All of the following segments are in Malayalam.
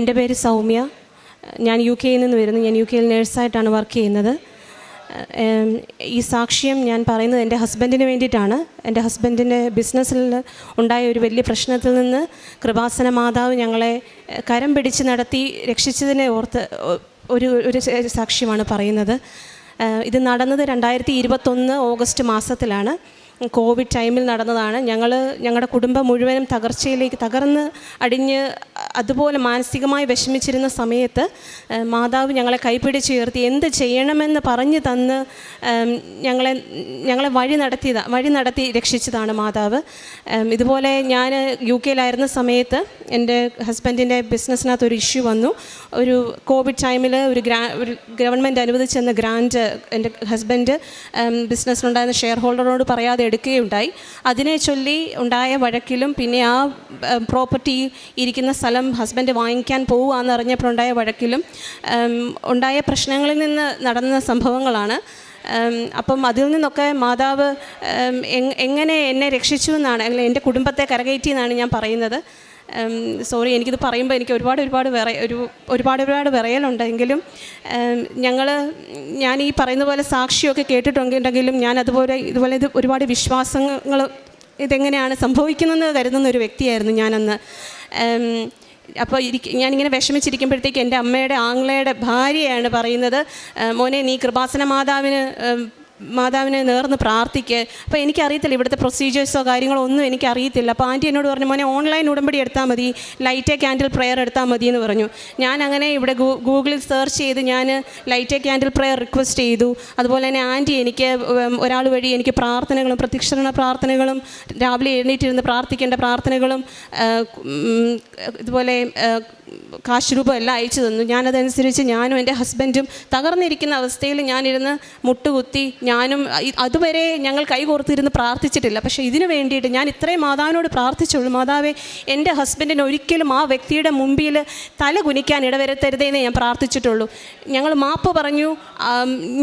എന്റെ പേര് സൗമ്യ. ഞാൻ യു കെയിൽ നിന്ന് വരുന്നു. ഞാൻ യു കെയിൽ നേഴ്സായിട്ടാണ് വർക്ക് ചെയ്യുന്നത്. ഈ സാക്ഷ്യം ഞാൻ പറയുന്നത് എന്റെ ഹസ്ബൻഡിന് വേണ്ടിയിട്ടാണ്. എന്റെ ഹസ്ബൻഡിന്റെ ബിസിനസ്സിൽ ഉണ്ടായ ഒരു വലിയ പ്രശ്നത്തിൽ നിന്ന് കൃപാസന മാതാവ് ഞങ്ങളെ കരം പിടിച്ച് നടത്തി രക്ഷിച്ചതിനെ ഓർത്ത് ഒരു ഒരു സാക്ഷ്യമാണ് പറയുന്നത്. ഇത് നടന്നത് രണ്ടായിരത്തി ഇരുപത്തൊന്ന് ഓഗസ്റ്റ് മാസത്തിലാണ്. കോവിഡ് ടൈമിൽ നടന്നതാണ്. ഞങ്ങൾ ഞങ്ങളുടെ കുടുംബം മുഴുവനും തകർച്ചയിലേക്ക് തകർന്ന് അടിഞ്ഞ് അതുപോലെ മാനസികമായി വിഷമിച്ചിരുന്ന സമയത്ത് മാതാവ് ഞങ്ങളെ കൈപ്പിടിച്ചുയർത്തി എന്ത് ചെയ്യണമെന്ന് പറഞ്ഞു തന്ന് ഞങ്ങളെ ഞങ്ങളെ വഴി നടത്തിയതാ വഴി നടത്തി രക്ഷിച്ചതാണ് മാതാവ്. ഇതുപോലെ ഞാൻ യു കെയിലായിരുന്ന സമയത്ത് എന്റെ ഹസ്ബൻഡിന്റെ ബിസിനസ്സിനകത്ത് ഒരു ഇഷ്യൂ വന്നു. ഒരു കോവിഡ് ടൈമിൽ ഒരു ഗ്രാ ഒരു ഗവൺമെന്റ് അനുവദിച്ചെന്ന ഗ്രാന്റ് എന്റെ ഹസ്ബൻഡ് ബിസിനസ്സിലുണ്ടായിരുന്ന ഷെയർ ഹോൾഡറോട് പറയാതെ എടുക്കുകയുണ്ടായി. അതിനെ ചൊല്ലി ഉണ്ടായ വഴക്കിലും പിന്നെ ആ പ്രോപ്പർട്ടി ഇരിക്കുന്ന സ്ഥലം ഹസ്ബൻഡ് വാങ്ങിക്കാൻ പോവുകയെന്നറിഞ്ഞപ്പോഴുണ്ടായ വഴക്കിലും ഉണ്ടായ പ്രശ്നങ്ങളിൽ നിന്ന് നടന്ന സംഭവങ്ങളാണ്. അപ്പം അതിൽ നിന്നൊക്കെ മാതാവ് എങ്ങനെ എന്നെ രക്ഷിച്ചു എന്നാണ് അല്ലെങ്കിൽ എന്റെ കുടുംബത്തെ കരകയറ്റി എന്നാണ് ഞാൻ പറയുന്നത്. സോറി എനിക്കിത് പറയുമ്പോൾ എനിക്ക് ഒരുപാട് ഒരുപാട് വിറ ഒരു ഒരുപാട് ഒരുപാട് വിറയലുണ്ടെങ്കിലും ഞങ്ങൾ ഞാൻ ഈ പറയുന്ന പോലെ സാക്ഷിയൊക്കെ കേട്ടിട്ടുണ്ടെങ്കിലും ഞാൻ അതുപോലെ ഇതുപോലെ ഇത് ഒരുപാട് വിശ്വാസങ്ങൾ ഇതെങ്ങനെയാണ് സംഭവിക്കുന്നതെന്ന് കരുതുന്ന ഒരു വ്യക്തിയായിരുന്നു ഞാനന്ന്. അപ്പോൾ ഇരിക്ക ഞാനിങ്ങനെ വിഷമിച്ചിരിക്കുമ്പോഴത്തേക്ക് എന്റെ അമ്മയുടെ ആംഗ്ലയുടെ ഭാര്യയാണ് പറയുന്നത് "ഏ, മോനെ നീ കൃപാസന മാതാവിന് മാതാവിനെ നേർന്ന് പ്രാർത്ഥിക്ക്. അപ്പോൾ എനിക്കറിയത്തില്ല ഇവിടുത്തെ പ്രൊസീജിയേഴ്സോ കാര്യങ്ങളോ ഒന്നും എനിക്കറിയത്തില്ല. അപ്പോൾ ആന്റി എന്നോട് പറഞ്ഞു മോനെ ഓൺലൈൻ ഉടമ്പടി എടുത്താൽ മതി. ലൈറ്റ് ക്യാൻഡിൽ പ്രെയർ എടുത്താൽ മതി എന്ന് പറഞ്ഞു. ഞാൻ അങ്ങനെ ഇവിടെ ഗൂഗിളിൽ സെർച്ച് ചെയ്ത് ഞാൻ ലൈറ്റ് ക്യാൻഡിൽ പ്രെയർ റിക്വസ്റ്റ് ചെയ്തു. അതുപോലെ തന്നെ ആന്റി എനിക്ക് ഒരാൾ വഴി എനിക്ക് പ്രാർത്ഥനകളും പ്രതിക്ഷരണ പ്രാർത്ഥനകളും രാവിലെ എഴുന്നേറ്റിരുന്ന് പ്രാർത്ഥിക്കേണ്ട പ്രാർത്ഥനകളും ഇതുപോലെ കാശ് രൂപ എല്ലാം അയച്ചു തന്നു. ഞാനതനുസരിച്ച് ഞാനും എന്റെ ഹസ്ബൻഡും തകർന്നിരിക്കുന്ന അവസ്ഥയിൽ ഞാനിരുന്ന് മുട്ടുകുത്തി ഞാനും അതുവരെ ഞങ്ങൾ കൈകോർത്തിരുന്ന് പ്രാർത്ഥിച്ചിട്ടില്ല. പക്ഷേ ഇതിനു വേണ്ടിയിട്ട് ഞാൻ ഇത്രയും മാതാവിനോട് പ്രാർത്ഥിച്ചുള്ളൂ. മാതാവേ എന്റെ ഹസ്ബൻഡിന് ഒരിക്കലും ആ വ്യക്തിയുടെ മുമ്പിൽ തല കുനിക്കാൻ ഇടവരുത്തരുതേന്ന് ഞാൻ പ്രാർത്ഥിച്ചിട്ടുള്ളൂ. ഞങ്ങൾ മാപ്പ് പറഞ്ഞു.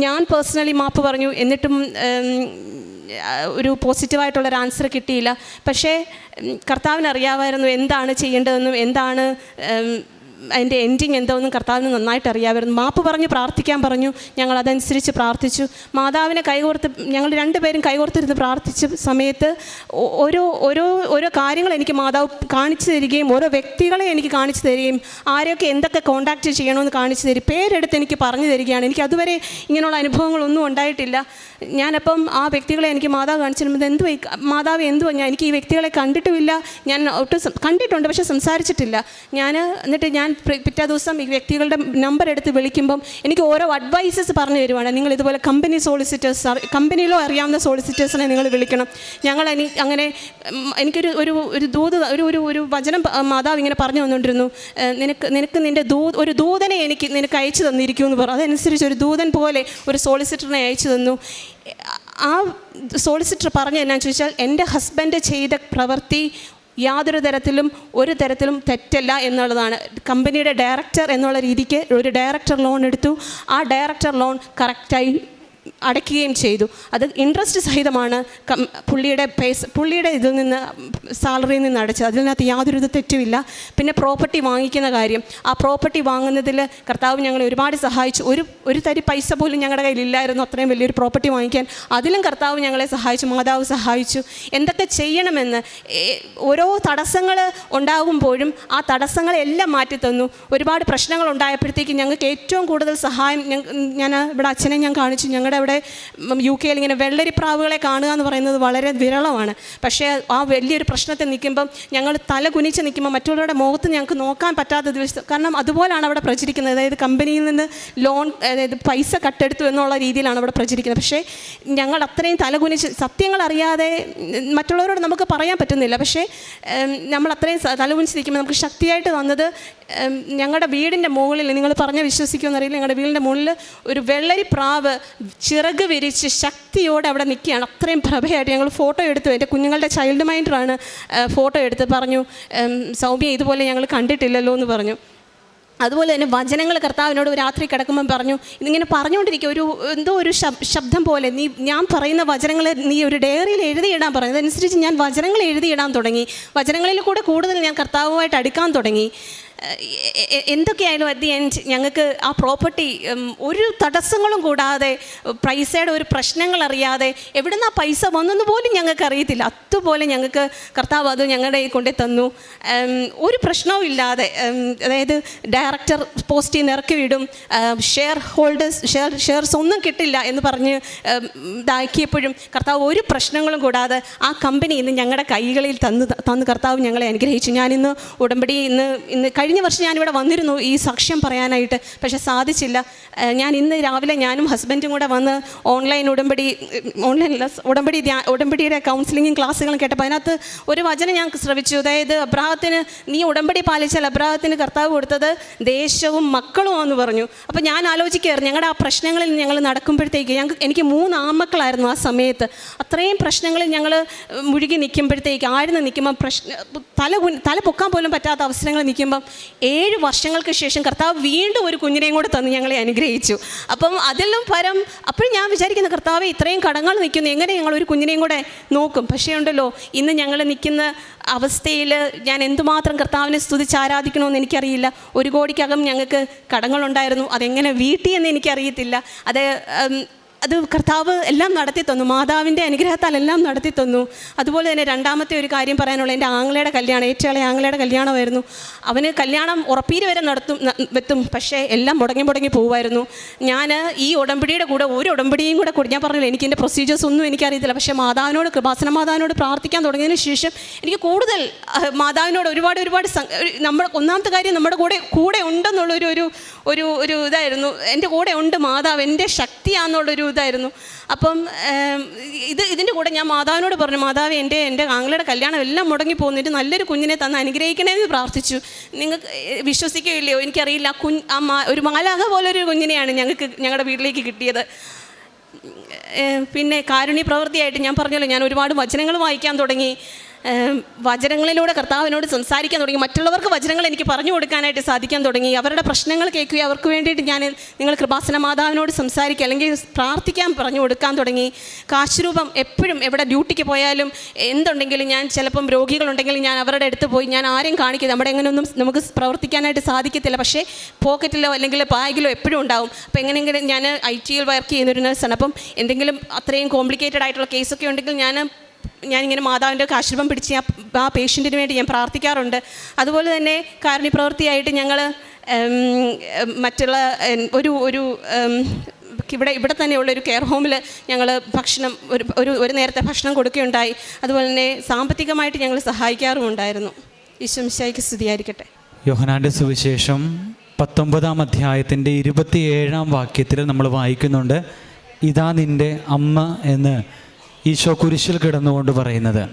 ഞാൻ പേഴ്സണലി മാപ്പ് പറഞ്ഞു. എന്നിട്ടും ഒരു പോസിറ്റീവായിട്ടുള്ളൊരു ആൻസർ കിട്ടിയില്ല. പക്ഷേ കർത്താവിനറിയാമായിരുന്നു എന്താണ് ചെയ്യേണ്ടതെന്നും എന്താണ് അതിന്റെ എൻഡിങ് എന്തോന്നും കർത്താവിന് നന്നായിട്ട് അറിയാമായിരുന്നു. മാപ്പ് പറഞ്ഞ് പ്രാർത്ഥിക്കാൻ പറഞ്ഞു. ഞങ്ങൾ അതനുസരിച്ച് പ്രാർത്ഥിച്ചു. മാതാവിനെ കൈകോർത്ത് ഞങ്ങൾ രണ്ടുപേരും കൈകോർത്തിരുന്ന് പ്രാർത്ഥിച്ച സമയത്ത് ഓരോ ഓരോ ഓരോ കാര്യങ്ങൾ എനിക്ക് മാതാവ് കാണിച്ചു തരികയും ഓരോ വ്യക്തികളെ എനിക്ക് കാണിച്ചു തരികയും ആരെയൊക്കെ എന്തൊക്കെ കോണ്ടാക്റ്റ് ചെയ്യണമെന്ന് കാണിച്ചു തരും പേരെടുത്ത് എനിക്ക് പറഞ്ഞു തരികയാണ്. എനിക്ക് അതുവരെ ഇങ്ങനെയുള്ള അനുഭവങ്ങളൊന്നും ഉണ്ടായിട്ടില്ല. ഞാനപ്പം ആ വ്യക്തികളെ എനിക്ക് മാതാവ് കാണിച്ചു തരുമ്പോൾ എന്തുവാ മാതാവ് എന്തുവാ? ഞാൻ എനിക്ക് ഈ വ്യക്തികളെ കണ്ടിട്ടുമില്ല. ഞാൻ ഒട്ടും കണ്ടിട്ടുണ്ട് പക്ഷേ സംസാരിച്ചിട്ടില്ല. ഞാൻ എന്നിട്ട് ഞാൻ പ്രി- പിറ്റേ ദിവസം ഈ വ്യക്തികളുടെ നമ്പർ എടുത്ത് വിളിക്കുമ്പം എനിക്ക് ഓരോ അഡ്വൈസസ് പറഞ്ഞു തരുവാണ്. നിങ്ങൾ ഇതുപോലെ കമ്പനി സോളിസിറ്റേഴ്സ് കമ്പനിയിലോ അറിയാവുന്ന സോളിസിറ്റേഴ്സിനെ നിങ്ങൾ വിളിക്കണം. ഞങ്ങൾ എനി അങ്ങനെ എനിക്കൊരു ഒരു ഒരു ദൂത് ഒരു ഒരു ഒരു വചനം മാതാവ് ഇങ്ങനെ പറഞ്ഞു വന്നുകൊണ്ടിരുന്നു നിനക്ക് നിനക്ക് നിന്റെ ദൂ ഒരു ദൂതനെ എനിക്ക് നിനക്ക് അയച്ചു തന്നിരിക്കുമെന്ന് പറഞ്ഞു. അതനുസരിച്ച് ഒരു ദൂതൻ പോലെ ഒരു സോളിസിറ്ററിനെ അയച്ചു തന്നു. ആ സോളിസിറ്റർ പറഞ്ഞു എന്നാന്ന് ചോദിച്ചാൽ എന്റെ ഹസ്ബൻഡ് ചെയ്ത പ്രവൃത്തി യാതൊരു തരത്തിലും ഒരു തരത്തിലും തെറ്റല്ല എന്നുള്ളതാണ്. കമ്പനിയുടെ ഡയറക്ടർ എന്നുള്ള രീതിക്ക് ഒരു ഡയറക്ടർ ലോൺ എടുത്തു. ആ ഡയറക്ടർ ലോൺ കറക്റ്റായി അടയ്ക്കുകയും ചെയ്തു. അത് ഇൻട്രസ്റ്റ് സഹിതമാണ് പുള്ളിയുടെ പേസ് പുള്ളിയുടെ ഇതിൽ നിന്ന് സാലറിയിൽ നിന്ന് അടച്ചത്. അതിനകത്ത് യാതൊരു തെറ്റുമില്ല. പിന്നെ പ്രോപ്പർട്ടി വാങ്ങിക്കുന്ന കാര്യം. ആ പ്രോപ്പർട്ടി വാങ്ങുന്നതിൽ കർത്താവ് ഞങ്ങളെ ഒരുപാട് സഹായിച്ചു. ഒരു ഒരു തരി പൈസ പോലും ഞങ്ങളുടെ കയ്യിലില്ലായിരുന്നു അത്രയും വലിയൊരു പ്രോപ്പർട്ടി വാങ്ങിക്കാൻ. അതിലും കർത്താവ് ഞങ്ങളെ സഹായിച്ചു മാതാവ് സഹായിച്ചു. എന്തൊക്കെ ചെയ്യണമെന്ന് ഓരോ തടസ്സങ്ങൾ ഉണ്ടാകുമ്പോഴും ആ തടസ്സങ്ങളെല്ലാം മാറ്റി തന്നു. ഒരുപാട് പ്രശ്നങ്ങൾ ഉണ്ടായപ്പോഴത്തേക്ക് ഞങ്ങൾക്ക് ഏറ്റവും കൂടുതൽ സഹായം ഞാൻ ഇവിടെ അച്ഛനെ ഞാൻ കാണിച്ചു. ഞങ്ങളുടെ അവിടെ ഉം, യു കെയിൽ ഇങ്ങനെ വെള്ളരിപ്രാവുകളെ കാണുക എന്ന് പറയുന്നത് വളരെ വിരളമാണ്. പക്ഷേ ആ വലിയൊരു പ്രശ്നത്തിൽ നിൽക്കുമ്പം ഞങ്ങൾ തല കുനിച്ച് നിൽക്കുമ്പോൾ മറ്റുള്ളവരുടെ മുഖത്ത് ഞങ്ങൾക്ക് നോക്കാൻ പറ്റാത്ത ദിവസം കാരണം അതുപോലാണ് അവിടെ പ്രചരിക്കുന്നത്. അതായത് കമ്പനിയിൽ നിന്ന് ലോൺ അതായത് പൈസ കട്ടെടുത്തു എന്നുള്ള രീതിയിലാണ് അവിടെ പ്രചരിക്കുന്നത്. പക്ഷേ ഞങ്ങൾ അത്രയും തലകുനിച്ച് സത്യങ്ങൾ അറിയാതെ മറ്റുള്ളവരോട് നമുക്ക് പറയാൻ പറ്റുന്നില്ല. പക്ഷേ നമ്മൾ അത്രയും തലകുനിച്ചിരിക്കുമ്പോൾ നമുക്ക് ശക്തിയായിട്ട് തന്നത് ഞങ്ങളുടെ വീടിന്റെ മുകളിൽ നിങ്ങൾ പറഞ്ഞ വിശ്വസിക്കുമെന്നറിയില്ല ഞങ്ങളുടെ വീടിന്റെ മുകളിൽ ഒരു വെള്ളരി പ്രാവ് ചിറക് വിരിച്ച് ശക്തിയോടെ അവിടെ നിൽക്കുകയാണ്. അത്രയും പ്രഭയായിട്ട് ഞങ്ങൾ ഫോട്ടോ എടുത്തു. എന്റെ കുഞ്ഞുങ്ങളുടെ ചൈൽഡ് മൈൻഡറാണ് ഫോട്ടോ എടുത്ത് പറഞ്ഞു സൗമ്യ ഇതുപോലെ ഞങ്ങൾ കണ്ടിട്ടില്ലല്ലോ എന്ന് പറഞ്ഞു. അതുപോലെ തന്നെ വചനങ്ങൾ കർത്താവിനോട് രാത്രി കിടക്കുമ്പം പറഞ്ഞു ഇതിങ്ങനെ പറഞ്ഞുകൊണ്ടിരിക്കുക. ഒരു എന്തോ ഒരു ശബ്ദം പോലെ. നീ ഞാൻ പറയുന്ന വചനങ്ങൾ നീ ഒരു ഡയറിയിൽ എഴുതിയിടാൻ പറഞ്ഞു. അതനുസരിച്ച് ഞാൻ വചനങ്ങൾ എഴുതിയിടാൻ തുടങ്ങി. വചനങ്ങളിൽ കൂടെ കൂടുതൽ ഞാൻ കർത്താവുമായിട്ട് അടുക്കാൻ തുടങ്ങി. എന്തൊക്കെയായാലും അറ്റ് ദി എൻഡ് ഞങ്ങൾക്ക് ആ പ്രോപ്പർട്ടി ഒരു തടസ്സങ്ങളും കൂടാതെ പൈസയുടെ ഒരു പ്രശ്നങ്ങൾ അറിയാതെ എവിടുന്ന് ആ പൈസ വന്നെന്ന് പോലും ഞങ്ങൾക്ക് അറിയത്തില്ല. അതുപോലെ ഞങ്ങൾക്ക് കർത്താവ് അത് ഞങ്ങളുടെ കയ്യിൽ കൊണ്ടു തന്നു. ഒരു പ്രശ്നവും ഇല്ലാതെ അതായത് ഡയറക്ടർ പോസ്റ്റിൽ നിന്ന് ഇറക്കി വിടും. ഷെയർ ഹോൾഡേഴ്സ് ഷെയർ ഷെയർസ് ഒന്നും കിട്ടില്ല എന്ന് പറഞ്ഞ് ഇതാക്കിയപ്പോഴും കർത്താവ് ഒരു പ്രശ്നങ്ങളും കൂടാതെ ആ കമ്പനി ഇന്ന് ഞങ്ങളുടെ കൈകളിൽ തന്ന് തന്ന്. കർത്താവ് ഞങ്ങളെ അനുഗ്രഹിച്ചു. ഞാനിന്ന് ഉടമ്പടി ഇന്ന് ഇന്ന് കഴിഞ്ഞ വർഷം ഞാനിവിടെ വന്നിരുന്നു ഈ സാക്ഷ്യം പറയാനായിട്ട് പക്ഷേ സാധിച്ചില്ല. ഞാൻ ഇന്ന് രാവിലെ ഞാനും ഹസ്ബൻഡും കൂടെ വന്ന് ഓൺലൈൻ ഉടമ്പടി ഓൺലൈൻ ഉടമ്പടി ഉടമ്പടിയുടെ കൗൺസിലിങ്ങും ക്ലാസ്സുകളും കേട്ടപ്പോൾ അതിനകത്ത് ഒരു വചനം ഞാൻ ശ്രവിച്ചു. അതായത് അബ്രാഹത്തിന് നീ ഉടമ്പടി പാലിച്ചാൽ അബ്രാഹത്തിന് കർത്താവ് കൊടുത്തത് ദേശവും മക്കളും എന്ന് പറഞ്ഞു. അപ്പോൾ ഞാൻ ആലോചിക്കുകയായിരുന്നു ഞങ്ങളുടെ ആ പ്രശ്നങ്ങളിൽ ഞങ്ങൾ നടക്കുമ്പോഴത്തേക്ക് ഞങ്ങൾക്ക് എനിക്ക് മൂന്ന് ആമക്കളായിരുന്നു ആ സമയത്ത്. അത്രയും പ്രശ്നങ്ങളിൽ ഞങ്ങൾ മുഴുകി നിൽക്കുമ്പോഴത്തേക്ക് ആഴ്ന്ന് നിൽക്കുമ്പോൾ പ്രശ്ന തല തല പൊക്കാൻ പോലും പറ്റാത്ത അവസരങ്ങൾ നിൽക്കുമ്പം ഏഴ് വർഷങ്ങൾക്ക് ശേഷം കർത്താവ് വീണ്ടും ഒരു കുഞ്ഞിനെയും കൂടെ തന്ന് ഞങ്ങളെ അനുഗ്രഹിച്ചു. അപ്പം അതെല്ലാം പരം അപ്പോഴും ഞാൻ വിചാരിക്കുന്ന കർത്താവ് ഇത്രയും കടങ്ങൾ നിൽക്കുന്നു. എങ്ങനെ ഞങ്ങൾ ഒരു കുഞ്ഞിനെയും കൂടെ നോക്കും? പക്ഷേ ഉണ്ടല്ലോ ഇന്ന് ഞങ്ങൾ നിൽക്കുന്ന അവസ്ഥയിൽ ഞാൻ എന്തുമാത്രം കർത്താവിനെ സ്തുതിച്ച് ആരാധിക്കണമെന്ന് എനിക്കറിയില്ല. ഒരു കോടിക്കകം ഞങ്ങൾക്ക് കടങ്ങളുണ്ടായിരുന്നു. അതെങ്ങനെ വീട്ടിയെന്ന് എനിക്കറിയത്തില്ല. അത് അത് കർത്താവ് എല്ലാം നടത്തി തന്നു. മാതാവിന്റെ അനുഗ്രഹത്താൽ എല്ലാം നടത്തി തന്നു. അതുപോലെ തന്നെ രണ്ടാമത്തെ ഒരു കാര്യം പറയാനുള്ള എന്റെ ആങ്ങളയുടെ കല്യാണം ഏറ്റവും ആങ്ങളയുടെ കല്യാണമായിരുന്നു. അവന് കല്യാണം ഉറപ്പീര് വരെ നടത്തും വെത്തും. പക്ഷേ എല്ലാം മുടങ്ങി മുടങ്ങി പോകുമായിരുന്നു ഞാൻ ഈ ഉടമ്പടിയുടെ കൂടെ ഒരു ഉടമ്പടിയും കൂടെ കൂടി ഞാൻ പറഞ്ഞില്ല എനിക്ക് എന്റെ പ്രൊസീജിയേഴ്സ് ഒന്നും എനിക്കറിയത്തില്ല. പക്ഷേ മാതാവിനോട് കൃപാസന മാതാവിനോട് പ്രാർത്ഥിക്കാൻ തുടങ്ങിയതിന് ശേഷം എനിക്ക് കൂടുതൽ മാതാവിനോട് ഒരുപാട് ഒരുപാട് നമ്മുടെ ഒന്നാമത്തെ കാര്യം നമ്മുടെ കൂടെ കൂടെ ഉണ്ടെന്നുള്ളൊരു ഒരു ഒരു ഒരു ഇതായിരുന്നു. എന്റെ കൂടെ ഉണ്ട് മാതാവ് എന്റെ ശക്തിയാണെന്നുള്ളൊരു ഇതായിരുന്നു. അപ്പം ഇത് ഇതിന്റെ കൂടെ ഞാൻ മാതാവിനോട് പറഞ്ഞു മാതാവ് എന്റെ എന്റെ ആങ്ങളുടെ കല്യാണം എല്ലാം മുടങ്ങി പോകുന്നിട്ട് നല്ലൊരു കുഞ്ഞിനെ തന്ന് അനുഗ്രഹിക്കണമെന്ന് പ്രാർത്ഥിച്ചു. നിങ്ങൾക്ക് വിശ്വസിക്കുകയില്ലയോ? എനിക്കറിയില്ല. ആ ആ മാ ഒരു മാലാക പോലൊരു കുഞ്ഞിനെയാണ് ഞങ്ങൾക്ക് ഞങ്ങളുടെ വീട്ടിലേക്ക് കിട്ടിയത്. പിന്നെ കാരുണ്യ പ്രവൃത്തിയായിട്ട് ഞാൻ പറഞ്ഞല്ലോ ഞാൻ ഒരുപാട് വചനങ്ങൾ വായിക്കാൻ തുടങ്ങി. വചനങ്ങളിലൂടെ കർത്താവിനോട് സംസാരിക്കാൻ തുടങ്ങി. മറ്റുള്ളവർക്ക് വചനങ്ങൾ എനിക്ക് പറഞ്ഞു കൊടുക്കാനായിട്ട് സാധിക്കാൻ തുടങ്ങി. അവരുടെ പ്രശ്നങ്ങൾ കേൾക്കുകയും അവർക്ക് വേണ്ടിയിട്ട് ഞാൻ നിങ്ങൾ കൃപാസന മാതാവിനോട് സംസാരിക്കുക അല്ലെങ്കിൽ പ്രാർത്ഥിക്കാൻ പറഞ്ഞു കൊടുക്കാൻ തുടങ്ങി. കാശുരൂപം എപ്പോഴും എവിടെ ഡ്യൂട്ടിക്ക് പോയാലും എന്തുണ്ടെങ്കിലും ഞാൻ ചിലപ്പം രോഗികളുണ്ടെങ്കിൽ ഞാൻ അവരുടെ അടുത്ത് പോയി ഞാൻ ആരെയും കാണിക്കില്ല നമ്മുടെ എങ്ങനെയൊന്നും നമുക്ക് പ്രവർത്തിക്കാനായിട്ട് സാധിക്കത്തില്ല. പക്ഷേ പോക്കറ്റിലോ അല്ലെങ്കിൽ ബാഗിലോ എപ്പോഴും ഉണ്ടാവും. അപ്പോൾ എങ്ങനെയെങ്കിലും ഞാൻ ഐ ടിയിൽ വർക്ക് ചെയ്യുന്നൊരു നേഴ്സാണ് അപ്പം എന്തെങ്കിലും അത്രയും കോംപ്ലിക്കേറ്റഡ് ആയിട്ടുള്ള കേസൊക്കെ ഉണ്ടെങ്കിൽ ഞാൻ ഞാനിങ്ങനെ മാതാവിന്റെ ആശ്രമം പിടിച്ച് ഞാൻ ആ പേഷ്യന്റിന് വേണ്ടി ഞാൻ പ്രാർത്ഥിക്കാറുണ്ട്. അതുപോലെ തന്നെ കാരുണ്യ പ്രവൃത്തിയായിട്ട് ഞങ്ങൾ മറ്റുള്ള ഒരു ഒരു ഇവിടെ ഇവിടെ തന്നെയുള്ള ഒരു കെയർ ഹോമിൽ ഞങ്ങൾ ഭക്ഷണം ഒരു ഒരു ഒരു നേരത്തെ ഭക്ഷണം കൊടുക്കുകയുണ്ടായി. അതുപോലെ തന്നെ സാമ്പത്തികമായിട്ട് ഞങ്ങൾ സഹായിക്കാറുമുണ്ടായിരുന്നു ഈശ്വംശായിക്ക് സ്തുതിയായിരിക്കട്ടെ. യോഹനാന്റെ സുവിശേഷം പത്തൊമ്പതാം അധ്യായത്തിന്റെ ഇരുപത്തിയേഴാം വാക്യത്തിൽ നമ്മൾ വായിക്കുന്നുണ്ട് ഇതാ നിന്റെ അമ്മ എന്ന്. ഈശോ കുരിശിൽ കിടന്നുകൊണ്ട് പറയുന്നത്.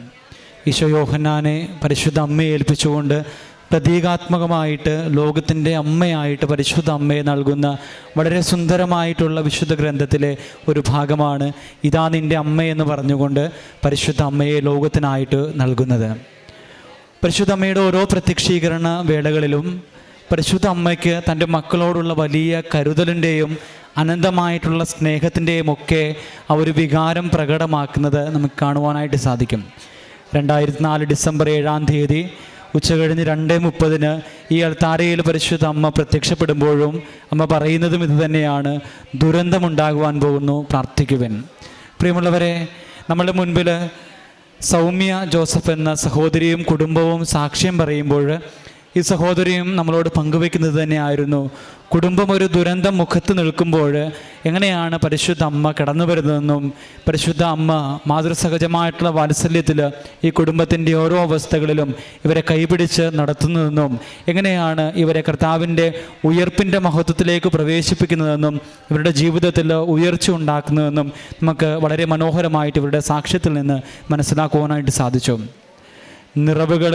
ഈശോ യോഹന്നാനെ പരിശുദ്ധ അമ്മയെ ഏൽപ്പിച്ചുകൊണ്ട് പ്രതീകാത്മകമായിട്ട് ലോകത്തിന്റെ അമ്മയായിട്ട് പരിശുദ്ധ അമ്മയെ നൽകുന്ന വളരെ സുന്ദരമായിട്ടുള്ള വിശുദ്ധ ഗ്രന്ഥത്തിലെ ഒരു ഭാഗമാണ് ഇതാ നിന്റെ അമ്മയെന്ന് പറഞ്ഞുകൊണ്ട് പരിശുദ്ധ അമ്മയെ ലോകത്തിനായിട്ട് നൽകുന്നത്. പരിശുദ്ധ അമ്മയുടെ ഓരോ പ്രത്യക്ഷീകരണ വേളകളിലും പരിശുദ്ധ അമ്മയ്ക്ക് തന്റെ മക്കളോടുള്ള വലിയ കരുതലിന്റെയും അനന്തമായിട്ടുള്ള സ്നേഹത്തിന്റെയും ഒക്കെ ആ ഒരു വികാരം പ്രകടമാക്കുന്നത് നമുക്ക് കാണുവാനായിട്ട് സാധിക്കും. രണ്ടായിരത്തി നാല് ഡിസംബർ ഏഴാം തീയതി ഉച്ചകഴിഞ്ഞ് രണ്ട് മുപ്പതിന് ഈ അൾത്താരയിൽ പരിശുദ്ധ അമ്മ പ്രത്യക്ഷപ്പെടുമ്പോഴും അമ്മ പറയുന്നതും ഇത് തന്നെയാണ്. ദുരന്തമുണ്ടാകുവാൻ പോകുന്നു പ്രാർത്ഥിക്കുവൻ. പ്രിയമുള്ളവരെ നമ്മളുടെ മുൻപിൽ സൗമ്യ ജോസഫ് എന്ന സഹോദരിയും കുടുംബവും സാക്ഷ്യം പറയുമ്പോൾ ഈ സഹോദരിയും നമ്മളോട് പങ്കുവെക്കുന്നത് തന്നെയായിരുന്നു. കുടുംബം ഒരു ദുരന്തം മുഖത്ത് നിൽക്കുമ്പോൾ എങ്ങനെയാണ് പരിശുദ്ധ അമ്മ കടന്നു വരുന്നതെന്നും പരിശുദ്ധ അമ്മ മാതൃസഹജമായിട്ടുള്ള വാത്സല്യത്തിൽ ഈ കുടുംബത്തിന്റെ ഓരോ അവസ്ഥകളിലും ഇവരെ കൈപിടിച്ച് നടത്തുന്നതെന്നും എങ്ങനെയാണ് ഇവരെ കർത്താവിന്റെ ഉയർപ്പിന്റെ മഹത്വത്തിലേക്ക് പ്രവേശിപ്പിക്കുന്നതെന്നും ഇവരുടെ ജീവിതത്തിൽ ഉയർച്ച ഉണ്ടാക്കുന്നതെന്നും നമുക്ക് വളരെ മനോഹരമായിട്ട് ഇവരുടെ സാക്ഷ്യത്തിൽ നിന്ന് മനസ്സിലാക്കുവാനായിട്ട് സാധിച്ചു. നിറവുകൾ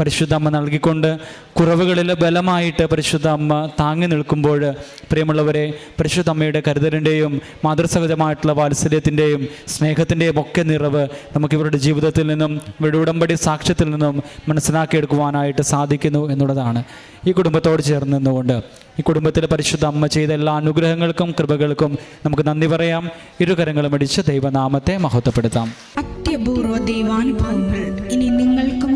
പരിശുദ്ധ അമ്മ നൽകിക്കൊണ്ട് കുറവുകളിൽ ബലമായിട്ട് പരിശുദ്ധ അമ്മ താങ്ങി നിൽക്കുമ്പോൾ പ്രിയമുള്ളവരെ പരിശുദ്ധ അമ്മയുടെ കരുതലിന്റെയും മാതൃസഹജമായിട്ടുള്ള വാത്സല്യത്തിന്റെയും സ്നേഹത്തിന്റെയും ഒക്കെ നിറവ് നമുക്ക് ഇവരുടെ ജീവിതത്തിൽ നിന്നും ഇവരുടെ ഉടമ്പടി സാക്ഷ്യത്തിൽ നിന്നും മനസ്സിലാക്കിയെടുക്കുവാനായിട്ട് സാധിക്കുന്നു എന്നുള്ളതാണ്. ഈ കുടുംബത്തോട് ചേർന്ന് നിന്നുകൊണ്ട് ഈ കുടുംബത്തിലെ പരിശുദ്ധ അമ്മ ചെയ്ത എല്ലാ അനുഗ്രഹങ്ങൾക്കും കൃപകൾക്കും നമുക്ക് നന്ദി പറയാം. ഇരുകരങ്ങളും അടിച്ച് ദൈവനാമത്തെ മഹത്വപ്പെടുത്താം. അത്യപൂർവ ദൈവാനുഭവങ്ങൾ ഇനി